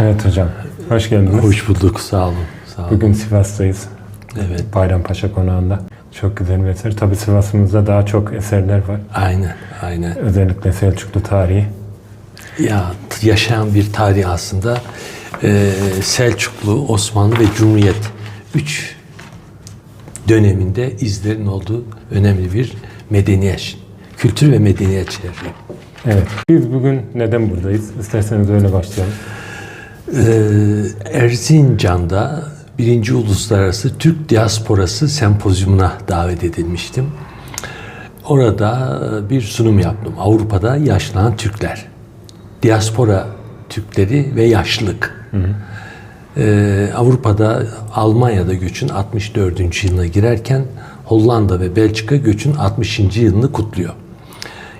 Evet hocam. Hoş geldiniz. Hoş bulduk. Sağ olun. Sağ olun. Bugün Sivas'tayız. Evet. Bayrampaşa Konağı'nda. Çok güzel bir eser. Tabii Sivas'ımızda daha çok eserler var. Aynen. Aynen. Özellikle Selçuklu tarihi. Ya yaşayan bir tarih aslında. Ee, Selçuklu, Osmanlı ve Cumhuriyet üç döneminde izlerin olduğu önemli bir medeniyet, kültür ve medeniyet şehri. Evet. Biz bugün neden buradayız? İsterseniz öyle başlayalım. Ee, Erzincan'da birinci Uluslararası Türk Diasporası Sempozyumuna davet edilmiştim. Orada bir sunum yaptım. Avrupa'da yaşlanan Türkler. Diaspora Türkleri ve yaşlılık. Ee, Avrupa'da Almanya'da göçün 64. yılına girerken Hollanda ve Belçika göçün 60. yılını kutluyor.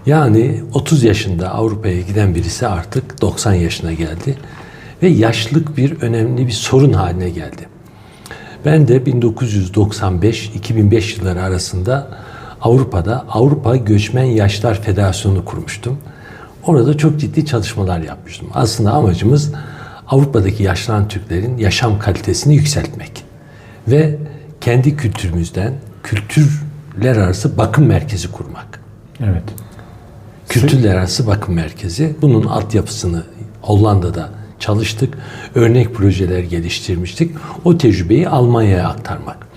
Yani 30 yaşında Avrupa'ya giden birisi artık 90 yaşına geldi ve yaşlılık bir önemli bir sorun haline geldi. Ben de 1995-2005 yılları arasında Avrupa'da Avrupa Göçmen Yaşlar Federasyonu kurmuştum. Orada çok ciddi çalışmalar yapmıştım. Aslında amacımız Avrupa'daki yaşlanan Türklerin yaşam kalitesini yükseltmek ve kendi kültürümüzden kültürler arası bakım merkezi kurmak. Evet. Kültürler arası bakım merkezi. Bunun altyapısını Hollanda'da çalıştık. Örnek projeler geliştirmiştik. O tecrübeyi Almanya'ya aktarmak.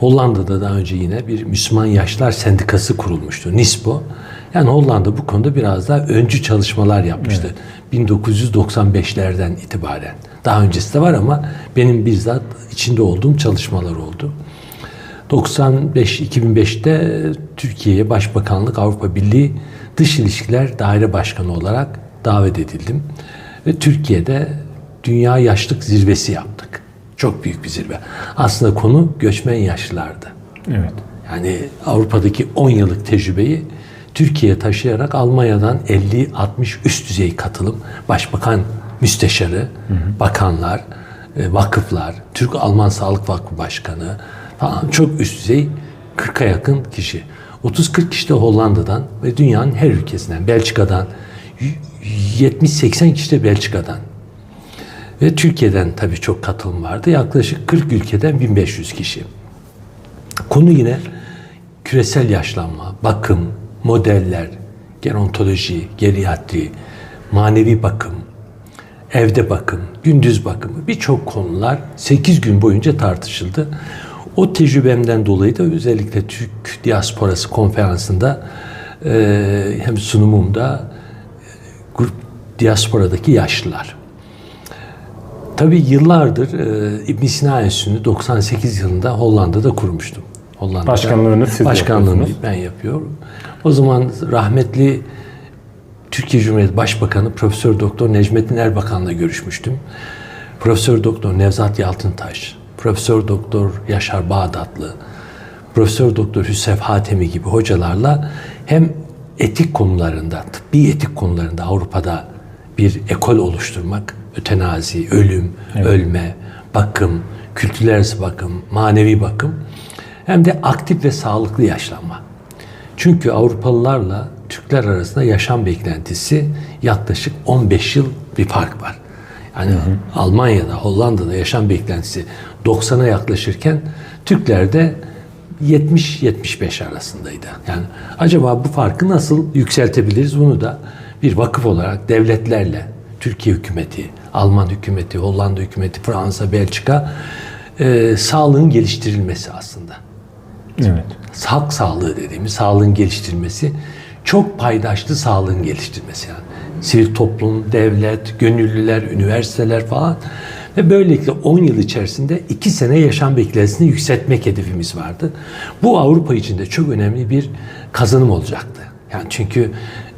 Hollanda'da daha önce yine bir Müslüman Yaşlar Sendikası kurulmuştu. NISPO. Yani Hollanda bu konuda biraz daha öncü çalışmalar yapmıştı. 1995'lerden itibaren. Daha öncesi de var ama benim bizzat içinde olduğum çalışmalar oldu. 95-2005'te Türkiye'ye Başbakanlık Avrupa Birliği Dış İlişkiler Daire Başkanı olarak davet edildim. Ve Türkiye'de Dünya Yaşlık Zirvesi yaptık. Çok büyük bir zirve. Aslında konu göçmen yaşlılardı. Evet. Yani Avrupa'daki 10 yıllık tecrübeyi Türkiye'ye taşıyarak Almanya'dan 50-60 üst düzey katılım, başbakan müsteşarı, bakanlar, e, vakıflar, Türk-Alman Sağlık Vakfı Başkanı falan çok üst düzey 40'a yakın kişi. 30-40 kişi de Hollanda'dan ve dünyanın her ülkesinden, Belçika'dan, 70-80 kişi de Belçika'dan. Ve Türkiye'den tabii çok katılım vardı. Yaklaşık 40 ülkeden 1500 kişi. Konu yine küresel yaşlanma, bakım, modeller, gerontoloji, geriatri, manevi bakım, evde bakım, gündüz bakımı birçok konular 8 gün boyunca tartışıldı. O tecrübemden dolayı da özellikle Türk Diasporası konferansında hem sunumumda grup diasporadaki yaşlılar. Tabii yıllardır e, İbn Sina Enstitüsü'nü 98 yılında Hollanda'da kurmuştum. Hollanda'da. Başkanlığını siz Başkanlığını ben yapıyorum. O zaman rahmetli Türkiye Cumhuriyeti Başbakanı Profesör Doktor Necmettin Erbakan'la görüşmüştüm. Profesör Doktor Nevzat Yalçıntaş, Profesör Doktor Yaşar Bağdatlı, Profesör Doktor Hüsrev Hatemi gibi hocalarla hem etik konularında, tıbbi etik konularında Avrupa'da bir ekol oluşturmak, ötenazi, ölüm, ölme, bakım, kültürel bakım, manevi bakım hem de aktif ve sağlıklı yaşlanma. Çünkü Avrupalılarla Türkler arasında yaşam beklentisi yaklaşık 15 yıl bir fark var. Yani Almanya'da, Hollanda'da yaşam beklentisi 90'a yaklaşırken Türklerde 70-75 arasındaydı. Yani acaba bu farkı nasıl yükseltebiliriz? Bunu da bir vakıf olarak devletlerle, Türkiye hükümeti, Alman hükümeti, Hollanda hükümeti, Fransa, Belçika e, sağlığın geliştirilmesi aslında Evet. halk sağlığı dediğimiz sağlığın geliştirilmesi çok paydaşlı sağlığın geliştirilmesi yani. Sivil toplum, devlet, gönüllüler, üniversiteler falan ve böylelikle 10 yıl içerisinde 2 sene yaşam beklentisini yükseltmek hedefimiz vardı. Bu Avrupa için de çok önemli bir kazanım olacaktı. Yani çünkü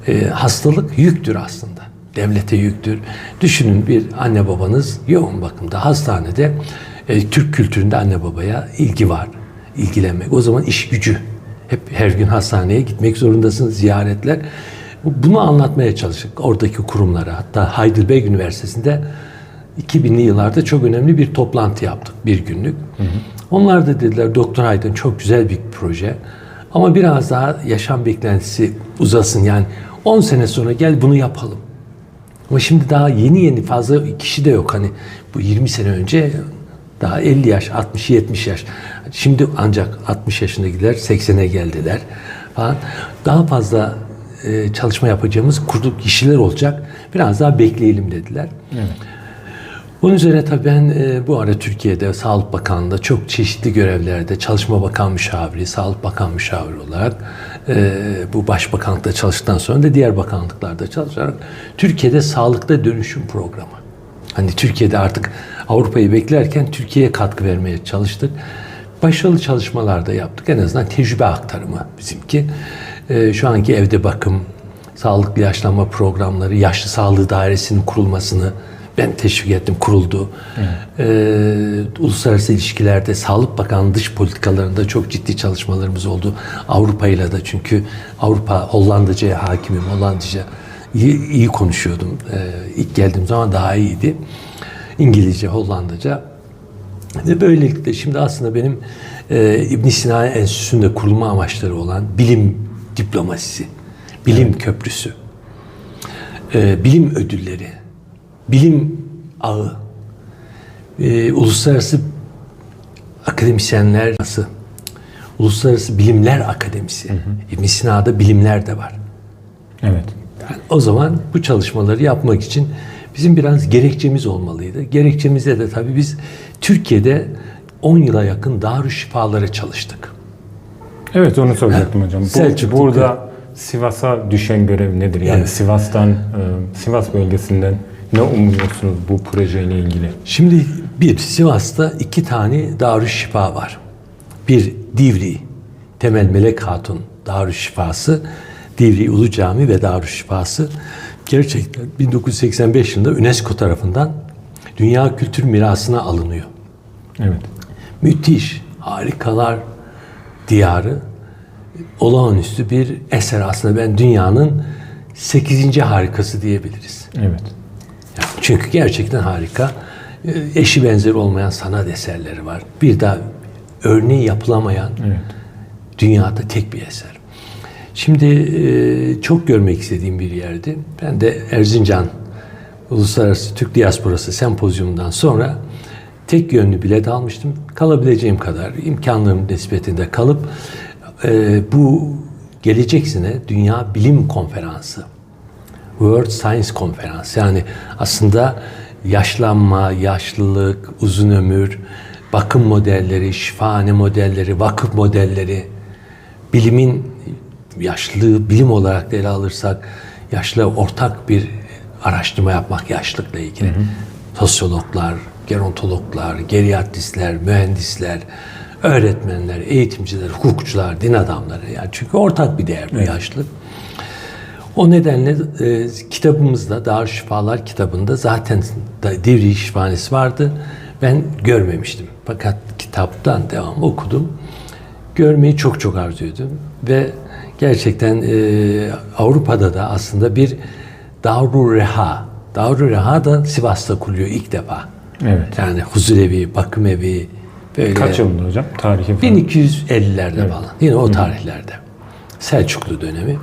e, hastalık yüktür aslında. Devlete yüktür. Düşünün bir anne babanız yoğun bakımda hastanede e, Türk kültüründe anne babaya ilgi var ilgilenmek. O zaman iş gücü. Hep her gün hastaneye gitmek zorundasınız, ziyaretler. Bunu anlatmaya çalıştık oradaki kurumlara. Hatta Heidelberg Üniversitesi'nde 2000'li yıllarda çok önemli bir toplantı yaptık, bir günlük. Onlar da dediler, Doktor Aydın çok güzel bir proje. Ama biraz daha yaşam beklentisi uzasın. Yani 10 sene sonra gel bunu yapalım. Ama şimdi daha yeni yeni fazla kişi de yok. Hani bu 20 sene önce daha 50 yaş, 60, 70 yaş. Şimdi ancak 60 yaşındakiler 80'e geldiler falan. Daha fazla e, çalışma yapacağımız kurduk kişiler olacak. Biraz daha bekleyelim dediler. Bunun üzerine tabii ben e, bu ara Türkiye'de Sağlık Bakanlığı'nda çok çeşitli görevlerde Çalışma Bakan Müşaviri, Sağlık Bakan Müşaviri olarak e, bu Başbakanlıkta çalıştıktan sonra da diğer bakanlıklarda çalışarak Türkiye'de sağlıkta dönüşüm programı. Hani Türkiye'de artık Avrupa'yı beklerken Türkiye'ye katkı vermeye çalıştık. Başarılı çalışmalar da yaptık. En azından tecrübe aktarımı bizimki. E, şu anki evde bakım, sağlıklı yaşlanma programları, yaşlı sağlığı dairesinin kurulmasını ben teşvik ettim, kuruldu. Ee, uluslararası ilişkilerde Sağlık Bakanlığı dış politikalarında çok ciddi çalışmalarımız oldu. Avrupa ile de çünkü Avrupa Hollandaca'ya hakimim, Hollandaca iyi, iyi konuşuyordum. Ee, ilk geldiğim zaman daha iyiydi. İngilizce, Hollandaca. Ve böylelikle şimdi aslında benim e, İbn Sina Enstitüsü'nde kurulma amaçları olan bilim diplomasisi, bilim köprüsü, e, bilim ödülleri, bilim ağı, e, uluslararası akademisyenler nasıl? Uluslararası Bilimler Akademisi. İbn Sina'da bilimler de var. Evet. Yani o zaman bu çalışmaları yapmak için bizim biraz gerekçemiz olmalıydı. Gerekçemizde de tabii biz Türkiye'de 10 yıla yakın Darüşşifalara çalıştık. Evet onu soracaktım hocam. Bu, Selçuklu burada Sivas'a düşen görev nedir? Yani Evet. Sivas'tan, e, Sivas bölgesinden ne umuyorsunuz bu projeyle ilgili? Şimdi bir Sivas'ta iki tane Darüşşifa var. Bir Divri, Temel Melek Hatun Darüşşifası, Divri Ulu Cami ve Darüşşifası gerçekten 1985 yılında UNESCO tarafından Dünya Kültür Mirası'na alınıyor. Evet. Müthiş, harikalar diyarı, olağanüstü bir eser aslında ben dünyanın 8. harikası diyebiliriz. Evet. Çünkü gerçekten harika. Ee, Eşi benzeri olmayan sanat eserleri var. Bir daha örneği yapılamayan Evet. dünyada tek bir eser. Şimdi e, çok görmek istediğim bir yerdi. Ben de Erzincan Uluslararası Türk Diasporası Sempozyumundan sonra tek yönlü bilet almıştım. Kalabileceğim kadar imkanlarım nispetinde kalıp e, bu gelecek sene Dünya Bilim Konferansı World Science Konferansı yani aslında yaşlanma, yaşlılık, uzun ömür, bakım modelleri, şifahane modelleri, vakıf modelleri, bilimin yaşlılığı bilim olarak da ele alırsak yaşlı ortak bir araştırma yapmak yaşlılıkla ilgili. Sosyologlar, gerontologlar, geriatristler, mühendisler, öğretmenler, eğitimciler, hukukçular, din adamları yani çünkü ortak bir değer bu yaşlılık. O nedenle e, kitabımızda Darüşşifalar kitabında zaten Divri Şifanesi vardı. Ben görmemiştim. Fakat kitaptan devam okudum. Görmeyi çok çok arzu ediyordum. Ve gerçekten e, Avrupa'da da aslında bir Darur Reha. Darur Reha da Sivas'ta kuruluyor ilk defa. Evet. Yani huzurevi, bakım evi böyle. Kaç yılında hocam? Tarihi falan. 1250'lerde falan. Yine o tarihlerde. Selçuklu dönemi.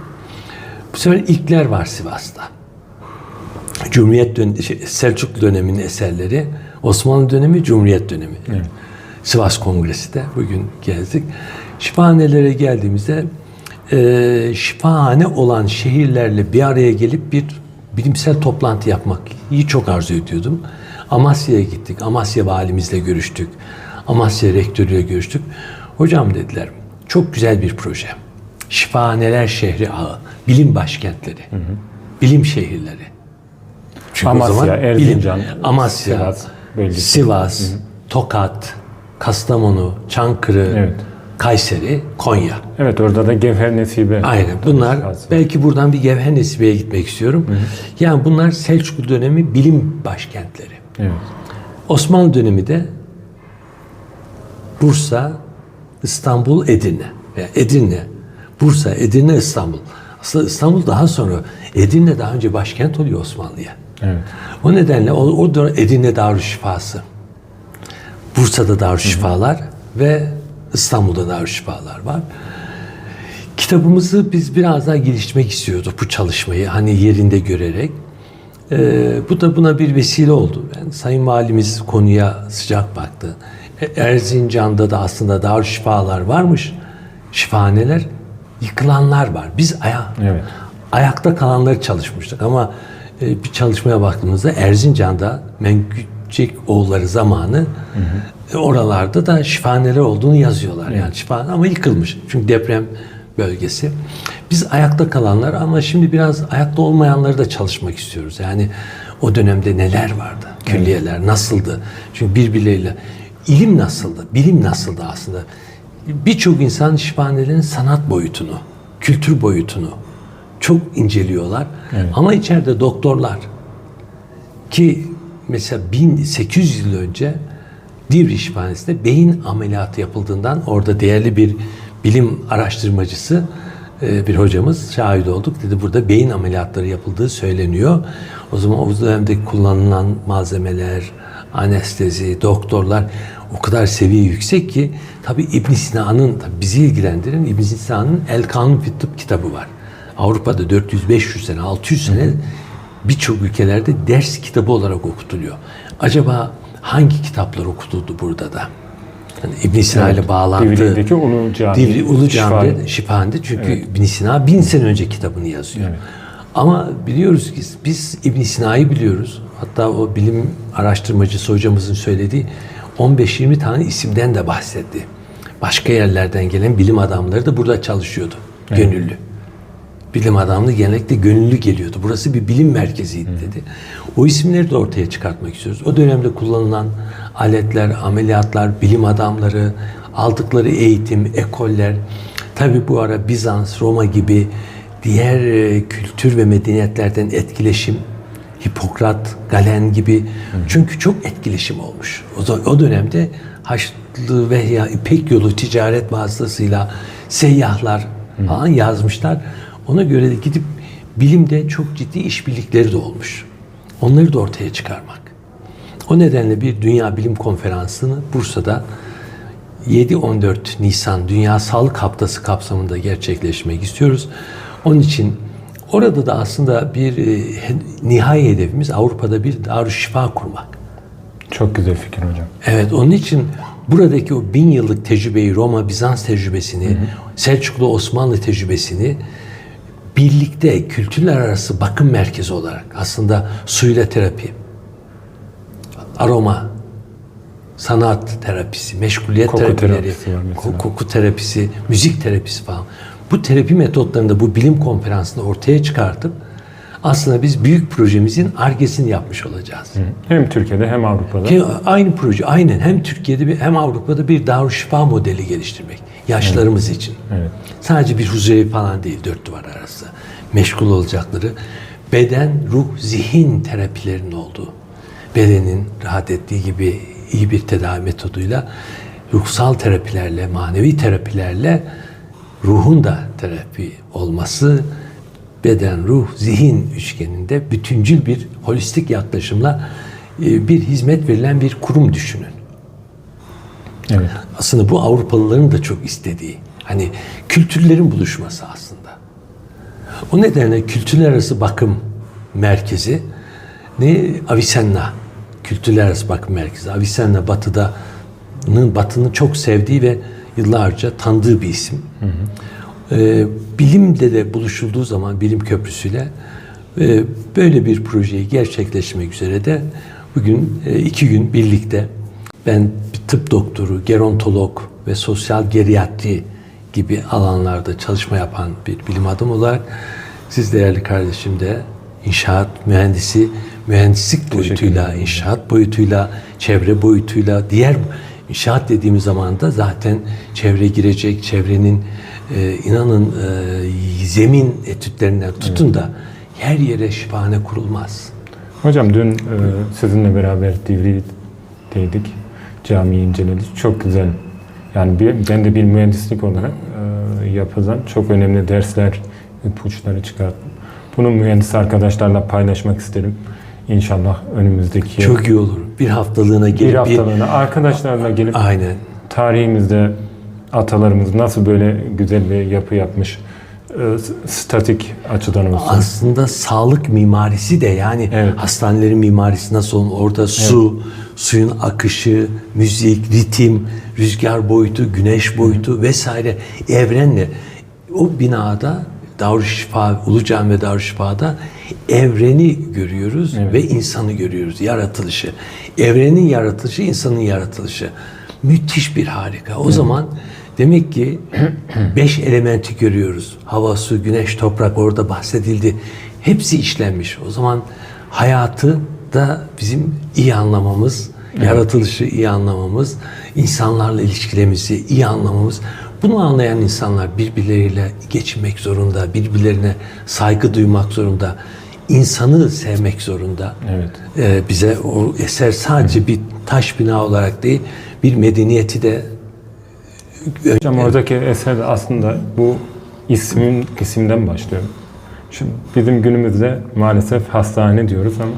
Bu sefer ilkler var Sivas'ta. Cumhuriyet dön şey, Selçuklu döneminin eserleri, Osmanlı dönemi, Cumhuriyet dönemi. Sivas Kongresi de bugün gezdik. Şifahanelere geldiğimizde e, şifahane olan şehirlerle bir araya gelip bir bilimsel toplantı yapmak iyi çok arzu ediyordum. Amasya'ya gittik. Amasya valimizle görüştük. Amasya rektörüyle görüştük. Hocam dediler çok güzel bir proje. Şifahaneler şehri ağı, bilim başkentleri, bilim şehirleri. Çünkü Amasya, Erzincan, Amasya, Sivas bölgesi. Sivas, Tokat, Kastamonu, Çankırı, Evet. Kayseri, Konya. Evet orada da Gevher Nesibe. Aynen. Bunlar belki buradan bir Gevher Nesibe'ye gitmek istiyorum. Yani bunlar Selçuklu dönemi bilim başkentleri. Evet. Osmanlı dönemi de Bursa, İstanbul, Edirne. Veya Edirne, Bursa, Edirne, İstanbul. Aslında İstanbul daha sonra, Edirne daha önce başkent oluyor Osmanlı'ya. Evet. O nedenle o, o dönem Edirne Darüşşifası, Bursa'da Darüşşifalar ve İstanbul'da Darüşşifalar var. Kitabımızı biz biraz daha geliştirmek istiyorduk bu çalışmayı hani yerinde görerek. Ee, bu da buna bir vesile oldu. Yani Sayın Valimiz konuya sıcak baktı. E, Erzincan'da da aslında darüşşifalar varmış. Şifahaneler, yıkılanlar var. Biz aya, Evet. ayakta kalanları çalışmıştık ama e, bir çalışmaya baktığımızda Erzincan'da Menküçek oğulları zamanı e, oralarda da şifahaneler olduğunu yazıyorlar. Yani şifahane ama yıkılmış. Çünkü deprem bölgesi. Biz ayakta kalanlar ama şimdi biraz ayakta olmayanları da çalışmak istiyoruz. Yani o dönemde neler vardı? Külliyeler nasıldı? Çünkü birbirleriyle ilim nasıldı? Bilim nasıldı aslında? Birçok insan şifahanelerin sanat boyutunu, kültür boyutunu çok inceliyorlar. Ama içeride doktorlar ki mesela 1800 yıl önce Divri Şifanesi'nde beyin ameliyatı yapıldığından orada değerli bir bilim araştırmacısı e, bir hocamız şahit olduk. Dedi burada beyin ameliyatları yapıldığı söyleniyor. O zaman o dönemde kullanılan malzemeler, anestezi, doktorlar o kadar seviye yüksek ki tabi İbn Sina'nın bizi ilgilendiren İbn Sina'nın El Kanun fi Tıp kitabı var. Avrupa'da 400-500 sene, 600 sene birçok ülkelerde ders kitabı olarak okutuluyor. Acaba hangi kitaplar okutuldu burada da? Yani İbn Sina ile bağlantı. Divri'deki Ulu Cami. Divri Ulu Şifahane. Şifahane'de çünkü İbn Sina bin sene önce kitabını yazıyor. Evet. Ama biliyoruz ki biz İbn Sina'yı biliyoruz. Hatta o bilim araştırmacısı hocamızın söylediği 15-20 tane isimden de bahsetti. Başka yerlerden gelen bilim adamları da burada çalışıyordu. Gönüllü. Bilim adamlığı genellikle gönüllü geliyordu. Burası bir bilim merkeziydi dedi. O isimleri de ortaya çıkartmak istiyoruz. O dönemde kullanılan aletler, ameliyatlar, bilim adamları, aldıkları eğitim, ekoller. Tabi bu ara Bizans, Roma gibi diğer e, kültür ve medeniyetlerden etkileşim, Hipokrat, Galen gibi. Çünkü çok etkileşim olmuş. O, o dönemde Haçlı ve ya İpek yolu ticaret vasıtasıyla seyyahlar falan yazmışlar. Ona göre de gidip bilimde çok ciddi işbirlikleri de olmuş. Onları da ortaya çıkarmak. O nedenle bir Dünya Bilim Konferansı'nı Bursa'da 7-14 Nisan Dünya Sağlık Haftası kapsamında gerçekleşmek istiyoruz. Onun için orada da aslında bir e, nihai hedefimiz Avrupa'da bir darüşşifa kurmak. Çok güzel fikir hocam. Evet onun için buradaki o bin yıllık tecrübeyi, Roma, Bizans tecrübesini, Selçuklu, Osmanlı tecrübesini birlikte kültürler arası bakım merkezi olarak aslında suyla terapi, aroma, sanat terapisi, meşguliyet Koku terapileri, terapisi koku terapisi, müzik terapisi falan. Bu terapi metotlarını da bu bilim konferansında ortaya çıkartıp aslında biz büyük projemizin argesini yapmış olacağız. Hem Türkiye'de hem Avrupa'da. Ki aynı proje aynen hem Türkiye'de bir- hem Avrupa'da bir darüşşifa modeli geliştirmek yaşlarımız için. Evet. Sadece bir huzurevi falan değil dört duvar arası. Meşgul olacakları beden, ruh, zihin terapilerinin olduğu. Bedenin rahat ettiği gibi iyi bir tedavi metoduyla ruhsal terapilerle, manevi terapilerle ruhun da terapi olması beden, ruh, zihin üçgeninde bütüncül bir holistik yaklaşımla e, bir hizmet verilen bir kurum düşünün. Evet. Aslında bu Avrupalıların da çok istediği. Hani kültürlerin buluşması aslında. O nedenle kültürler arası bakım merkezi ne Avicenna kültürler arası bakım merkezi. Avicenna batıda'nın batının çok sevdiği ve yıllarca tanıdığı bir isim. Ee, bilimde de buluşulduğu zaman bilim köprüsüyle e, böyle bir projeyi gerçekleştirmek üzere de bugün e, iki gün birlikte ben bir tıp doktoru, gerontolog ve sosyal geriatri gibi alanlarda çalışma yapan bir bilim adamı olarak siz değerli kardeşim de inşaat mühendisi, mühendislik boyutuyla, inşaat boyutuyla, çevre boyutuyla, diğer inşaat dediğimiz zaman da zaten çevre girecek, çevrenin e, inanın e, zemin etütlerinden tutun da her yere şifahane kurulmaz. Hocam dün e, sizinle beraber Divri'deydik. Camiyi inceledik. Çok güzel. Yani bir, ben de bir mühendislik olarak e, yapılan çok önemli dersler, ipuçları çıkarttım. Bunu mühendis arkadaşlarla paylaşmak isterim. İnşallah önümüzdeki Çok iyi olur. Bir haftalığına gelip bir haftalığına arkadaşlarla gelip Aynen. tarihimizde atalarımız nasıl böyle güzel bir yapı yapmış e, statik açıdan olsun. Aslında sağlık mimarisi de yani Evet. hastanelerin mimarisi nasıl olur? Orada su, suyun akışı, müzik, ritim, rüzgar boyutu, güneş boyutu vesaire evrenle o binada Darüşşifa, Ulu Cami ve Darüşşifa'da evreni görüyoruz ve insanı görüyoruz, yaratılışı. Evrenin yaratılışı, insanın yaratılışı. Müthiş bir harika. O zaman demek ki beş elementi görüyoruz. Hava, su, güneş, toprak orada bahsedildi. Hepsi işlenmiş. O zaman hayatı da bizim iyi anlamamız, yaratılışı iyi anlamamız, insanlarla ilişkilerimizi iyi anlamamız. Bunu anlayan insanlar birbirleriyle geçinmek zorunda, birbirlerine saygı duymak zorunda, insanı sevmek zorunda. Evet. Ee, bize o eser sadece bir taş bina olarak değil, bir medeniyeti de Hocam oradaki eser de aslında bu ismin isimden başlıyor. Şimdi bizim günümüzde maalesef hastane diyoruz ama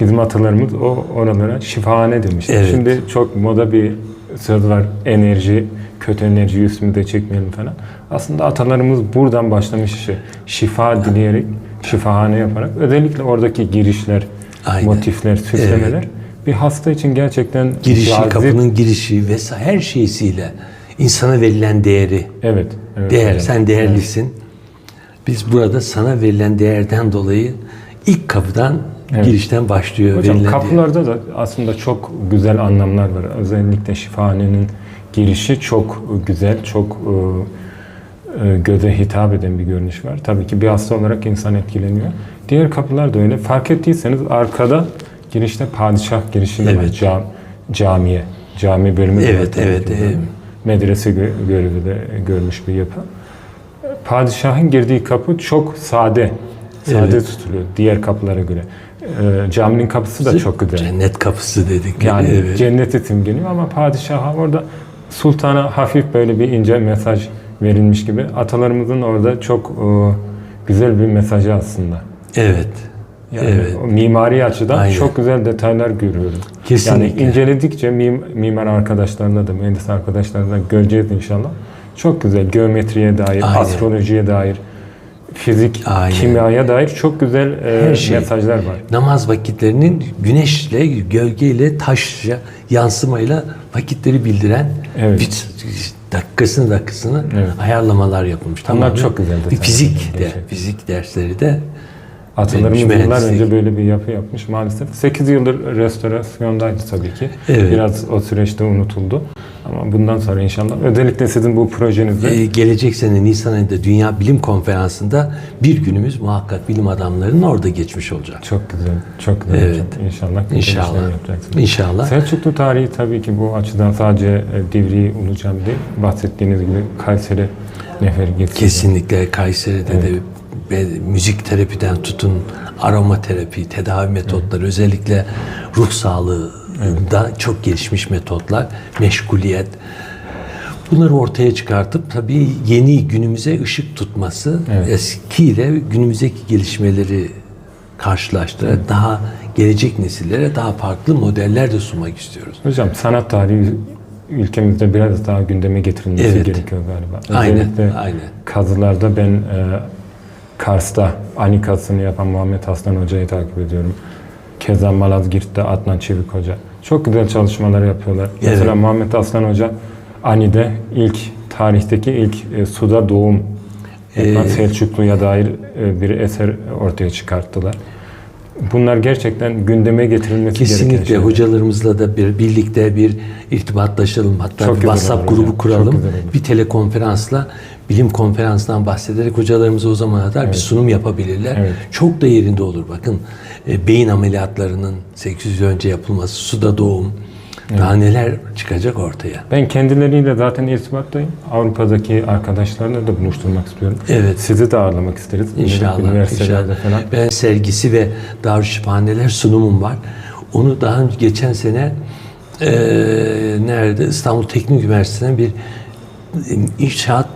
bizim atalarımız o oralara şifahane demişler. Evet. Şimdi çok moda bir söz var. Enerji, kötü enerji üstümüze çekmeyelim falan. Aslında atalarımız buradan başlamış işi. Şifa dileyerek, şifahane yaparak. Özellikle oradaki girişler, Aynen. motifler, süslemeler bir hasta için gerçekten girişi, cazip. kapının girişi vesaire her şeysiyle insana verilen değeri. Evet. evet Değer, hocam. sen değerlisin. Biz burada sana verilen değerden dolayı ilk kapıdan girişten başlıyor Hocam kapılarda da aslında çok güzel anlamlar var. Özellikle şifahanenin girişi çok güzel, çok e, göze hitap eden bir görünüş var. Tabii ki bir hasta olarak insan etkileniyor. Diğer kapılar da öyle. Fark ettiyseniz arkada girişte padişah girişi de var. Evet. Cam, camiye. Cami bölümü de var Evet, tabii evet, evet. Medrese gö- görevi de görmüş bir yapı. Padişahın girdiği kapı çok sade. Sade Evet. tutuluyor diğer kapılara göre. Ee, caminin kapısı da çok güzel. Cennet kapısı dedik. Yani evet. cenneti simgeliyor ama padişaha orada sultana hafif böyle bir ince mesaj verilmiş gibi. Atalarımızın orada çok e, güzel bir mesajı aslında. evet. Yani Evet. mimari açıdan Aynen. çok güzel detaylar görüyoruz. Kesinlikle. Yani inceledikçe mim, mimar arkadaşlarla da mühendis arkadaşlarla da göreceğiz inşallah. Çok güzel geometriye dair, Aynen. astrolojiye dair, fizik, Aynen. kimyaya dair çok güzel e, Her şey. mesajlar var. Namaz vakitlerinin güneşle, gölgeyle, taşla, yansımayla vakitleri bildiren Evet. bir dakikasını dakikasını Evet. ayarlamalar yapılmış. Bunlar çok güzel detaylar. fizik de, Gerçekten. fizik dersleri de Atalarımız yıllar mühendislik. önce böyle bir yapı yapmış maalesef. 8 yıldır restorasyondaydı tabii ki. Evet. Biraz o süreçte unutuldu. Ama bundan sonra inşallah özellikle sizin bu projenizde Ee, gelecek sene Nisan ayında Dünya Bilim Konferansı'nda bir günümüz muhakkak bilim adamlarının orada geçmiş olacak. çok güzel, çok güzel Evet. olacak. İnşallah İnşallah. İnşallah. Selçuklu tarihi tabii ki bu açıdan sadece e, Divriği Ulu Cami değil, bahsettiğiniz gibi Kayseri Nefer Getiri. Kesinlikle Kayseri'de de ve müzik terapiden tutun aromaterapi, tedavi metotları özellikle ruh sağlığı da çok gelişmiş metotlar, meşguliyet. Bunları ortaya çıkartıp tabii yeni günümüze ışık tutması, Evet. eskiyle günümüzdeki gelişmeleri karşılaştırarak daha gelecek nesillere daha farklı modeller de sunmak istiyoruz. Hocam sanat tarihi ülkemizde biraz daha gündeme getirilmesi Evet. gerekiyor galiba. Aynen, Özellikle aynen. kazılarda ben e, Kars'ta anikasını yapan Muhammed Aslan Hoca'yı takip ediyorum. Keza Malazgirt'te Adnan Çevik Hoca. Çok güzel çalışmalar yapıyorlar. Mesela Evet. Muhammed Aslan Hoca Ani'de ilk tarihteki ilk e, suda doğum Ee, Selçuklu'ya dair e, bir eser ortaya çıkarttılar. Bunlar gerçekten gündeme getirilmesi gereken Kesinlikle hocalarımızla da bir birlikte bir irtibatlaşalım. Hatta Çok bir WhatsApp grubu hocam, kuralım. Bir telekonferansla bilim konferansından bahsederek hocalarımıza o zamana kadar bir sunum yapabilirler. Evet. Çok da yerinde olur. Bakın e, beyin ameliyatlarının 800 yıl önce yapılması, suda doğum, daha neler çıkacak ortaya. Ben kendileriyle zaten irtibattayım. Avrupa'daki arkadaşlarla da buluşturmak istiyorum. Evet. Sizi de ağırlamak isteriz. İnşallah. Üniversitelerde inşallah. falan. Ben sergisi ve Darüşşifahaneler sunumum var. Onu daha önce geçen sene eee, nerede İstanbul Teknik Üniversitesi'nden bir e, inşaat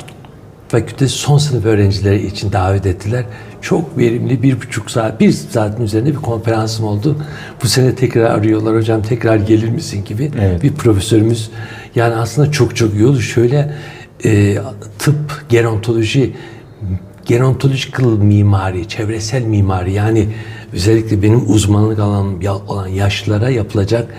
fakültesi son sınıf öğrencileri için davet ettiler. Çok verimli bir buçuk saat, bir saatin üzerinde bir konferansım oldu. Bu sene tekrar arıyorlar hocam tekrar gelir misin gibi Evet. bir profesörümüz. Yani aslında çok çok iyi olur. Şöyle e, tıp, gerontoloji gerontological mimari, çevresel mimari yani özellikle benim uzmanlık alanım olan yaşlara yapılacak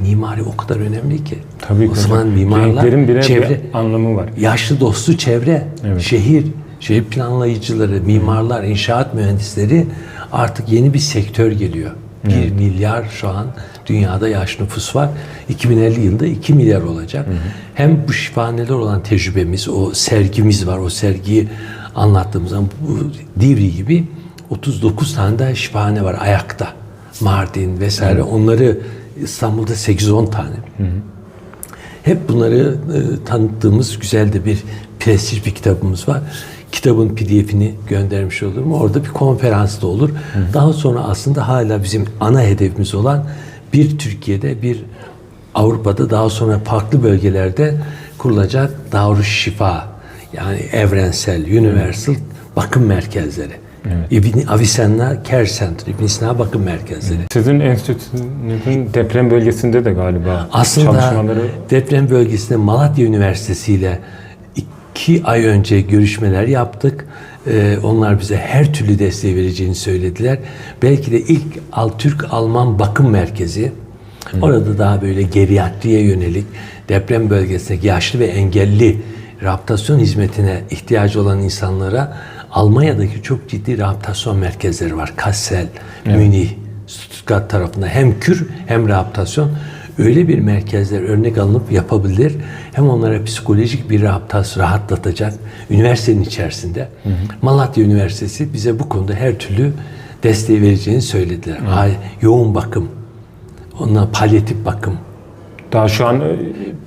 mimari o kadar önemli ki. Tabii ki o zaman hocam. mimarlar birer çevre, bir anlamı var. yaşlı dostu çevre, Evet. şehir, şehir planlayıcıları, mimarlar, inşaat mühendisleri artık yeni bir sektör geliyor. 1 milyar şu an dünyada yaş nüfus var. 2050 yılında 2 milyar olacak. Hem bu şifahaneler olan tecrübemiz, o sergimiz var. O sergiyi anlattığımız zaman bu Divri gibi 39 tane de şifahane var ayakta. Mardin vesaire. Onları İstanbul'da 8-10 tane. Hep bunları e, tanıttığımız güzel de bir prestij bir kitabımız var. Kitabın pdf'ini göndermiş olurum. Orada bir konferans da olur. Daha sonra aslında hala bizim ana hedefimiz olan bir Türkiye'de, bir Avrupa'da, daha sonra farklı bölgelerde kurulacak Davruş Şifa yani evrensel, universal bakım merkezleri. İbn Avicenna Care Center, İbn Sina bakım merkezleri. Sizin enstitünüzün deprem bölgesinde de galiba Aslında çalışmaları deprem bölgesinde Malatya Üniversitesi ile iki ay önce görüşmeler yaptık. Ee, onlar bize her türlü desteği vereceğini söylediler. Belki de ilk Al Türk Alman Bakım Merkezi. Orada daha böyle geriatriye yönelik deprem bölgesindeki yaşlı ve engelli rehabilitasyon hizmetine ihtiyacı olan insanlara Almanya'daki çok ciddi rehabilitasyon merkezleri var. Kassel, Münih, Stuttgart tarafında hem kür hem rehabilitasyon öyle bir merkezler örnek alınıp yapabilir. Hem onlara psikolojik bir rehabilitasyon rahatlatacak üniversitenin içerisinde. Malatya Üniversitesi bize bu konuda her türlü desteği vereceğini söylediler. Ay, yoğun bakım, ondan palyatif bakım. daha şu an e,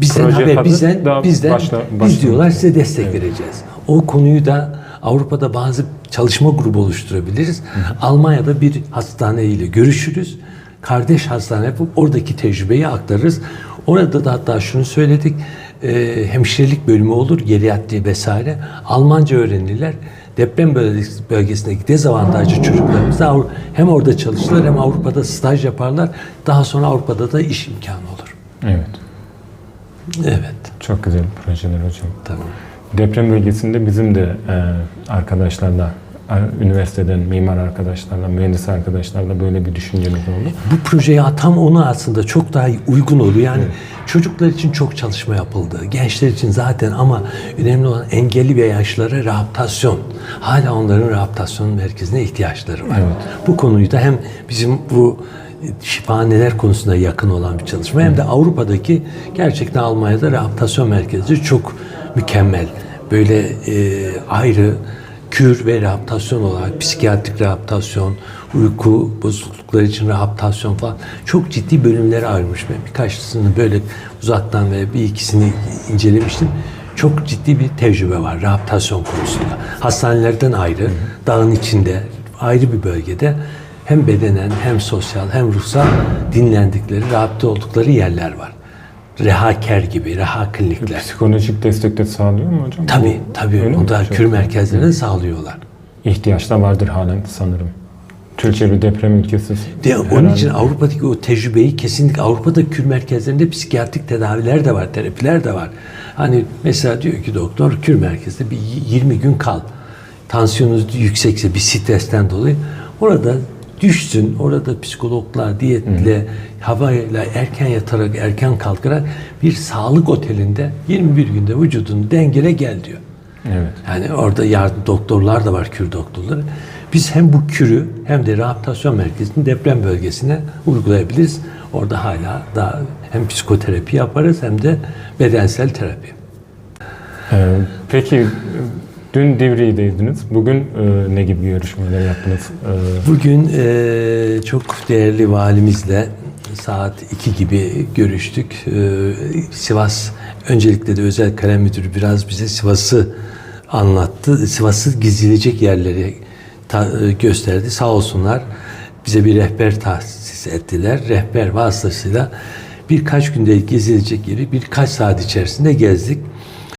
Bizden haber, bizden, bizden, başla- biz başla- diyorlar size destek vereceğiz. O konuyu da Avrupa'da bazı çalışma grubu oluşturabiliriz. Almanya'da bir hastane ile görüşürüz. Kardeş hastane yapıp oradaki tecrübeyi aktarırız. Orada da hatta şunu söyledik. e, hemşirelik bölümü olur, geriatri vesaire. Almanca öğrenirler. Deprem bölgesi- bölgesindeki dezavantajlı çocuklarımız da hem orada çalışırlar hem Avrupa'da staj yaparlar. Daha sonra Avrupa'da da iş imkanı olur. Evet. Evet. Çok güzel projeler hocam. Tamam. Deprem bölgesinde bizim de e, arkadaşlarla, üniversiteden mimar arkadaşlarla, mühendis arkadaşlarla böyle bir düşüncemiz oldu. Bu projeye tam onu aslında çok daha uygun oluyor. Yani çocuklar için çok çalışma yapıldı. Gençler için zaten ama önemli olan engelli ve yaşlılara rehabilitasyon. Hala onların rehabilitasyon merkezine ihtiyaçları var. Bu konuyu da hem bizim bu şifahaneler konusunda yakın olan bir çalışma hem de Avrupa'daki gerçekten Almanya'da rehabilitasyon merkezi çok mükemmel. Böyle e, ayrı kür ve rehabilitasyon olarak psikiyatrik rehabilitasyon, uyku bozuklukları için rehabilitasyon falan çok ciddi bölümlere ayrılmış. Ben birkaçısını böyle uzaktan ve bir ikisini incelemiştim. Çok ciddi bir tecrübe var rehabilitasyon konusunda. Hastanelerden ayrı, dağın içinde, ayrı bir bölgede hem bedenen hem sosyal hem ruhsal dinlendikleri, rehabilite oldukları yerler var. Rehaker gibi, reha klinikler. Psikolojik destek de sağlıyor mu hocam? Tabii, Bu- tabii. öyle? O da kür güzel. merkezlerini sağlıyorlar. İhtiyaç da vardır halen sanırım. Türkiye bir deprem ülkesi. De, onun herhalde. için Avrupa'daki o tecrübeyi kesinlikle Avrupa'da kür merkezlerinde psikiyatrik tedaviler de var, terapiler de var. Hani mesela diyor ki doktor kür merkezde bir 20 gün kal. Tansiyonunuz yüksekse bir stresten dolayı orada düşsün. Orada psikologlar diyetle, havayla erken yatarak, erken kalkarak bir sağlık otelinde 21 günde vücudunu dengele gel diyor. Evet. Yani orada yardım doktorlar da var, kür doktorları. Biz hem bu kürü hem de rehabilitasyon merkezini deprem bölgesine uygulayabiliriz. Orada hala daha hem psikoterapi yaparız hem de bedensel terapi. Ee, peki dün Divri'deydiniz. Bugün e, ne gibi görüşmeler yaptınız? Ee, Bugün eee, çok değerli valimizle saat 2 gibi görüştük. Eee, Sivas, öncelikle de özel kalem müdürü biraz bize Sivas'ı anlattı. Sivas'ı gezilecek yerleri ta- e, gösterdi. Sağ olsunlar bize bir rehber tahsis ettiler. Rehber vasıtasıyla birkaç günde gezilecek yeri birkaç saat içerisinde gezdik.